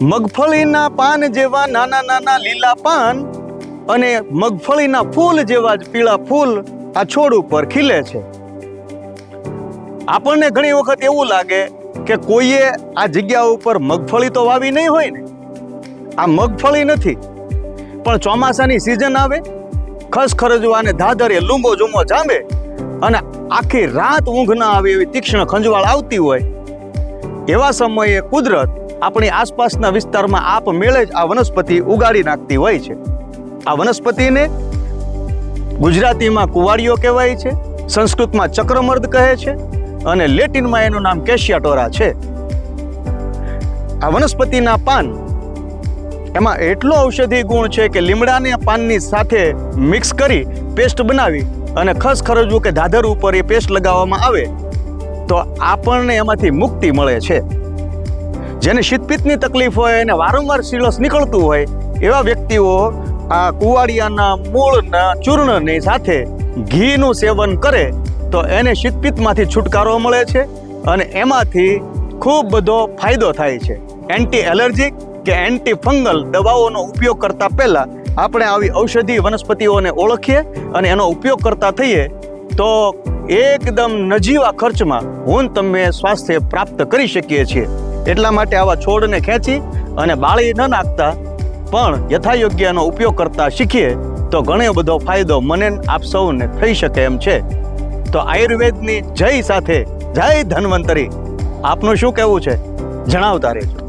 મગફળીના પાન જેવા નાના નાના લીલા પાન અને મગફળીના ફૂલ જેવા જ પીળા ફૂલ આ છોડ ઉપર ખીલે છે. આપણને ઘણી વખત એવું લાગે કે કોઈએ આ જગ્યા ઉપર મગફળી તો વાવી નહીં હોય ને. આ મગફળી નથી, પણ ચોમાસાની સિઝન આવે ખસખરજવા અને ધાધરે લૂંબો જુમો જાંબે અને આખી રાત ઊંઘ ના આવે એવી તીક્ષ્ણ ખંજવાળ આવતી હોય એવા સમયે કુદરત આપણી આસપાસના વિસ્તારમાં આપ મેળે જ આ વનસ્પતિ ઉગાડી નાખતી હોય છે. આ વનસ્પતિને ગુજરાતીમાં કુવાડીઓ કહેવાય છે, સંસ્કૃતમાં ચક્રમર્દ કહે છે અને લેટિનમાં એનું નામ કેશિયાટોરા છે. આ વનસ્પતિના પાન એમાં એટલો ઔષધિ ગુણ છે કે લીમડાને પાનની સાથે મિક્સ કરી પેસ્ટ બનાવી અને ખસ ખરજવું કે ધાધર ઉપર એ પેસ્ટ લગાવવામાં આવે. તો આપણને એમાંથી મુક્તિ મળે છે. જેને શીતપિત્તની તકલીફ હોય અને વારંવાર સિરસ નીકળતું હોય, એવા વ્યક્તિઓ આ કુવાડિયાના મૂળના ચૂર્ણની સાથે ઘીનું સેવન કરે, તો એને શીતપિત્તમાંથી છુટકારો મળે છે અને એમાંથી ખૂબ બધો ફાયદો થાય છે. એન્ટી એલર્જીક કે એન્ટી ફંગલ દવાઓનો ઉપયોગ કરતા પહેલા આપણે આવી ઔષધિ વનસ્પતિઓને ઓળખીએ અને એનો ઉપયોગ કરતા થઈએ, તો એકદમ નજીવા ખર્ચમાં હું તમે સ્વાસ્થ્ય પ્રાપ્ત કરી શકીએ છીએ. એટલા માટે આવા છોડને ખેંચી અને બાળી ન નાખતા. પણ યથાયોગ્યનો ઉપયોગ કરતા શીખીએ તો ઘણો બધો ફાયદો મને આપ સૌને થઈ શકે એમ છે. તો આયુર્વેદની જય સાથે જય ધન્વંતરી. આપનું શું કહેવું છે? જણાવતા રહેજો.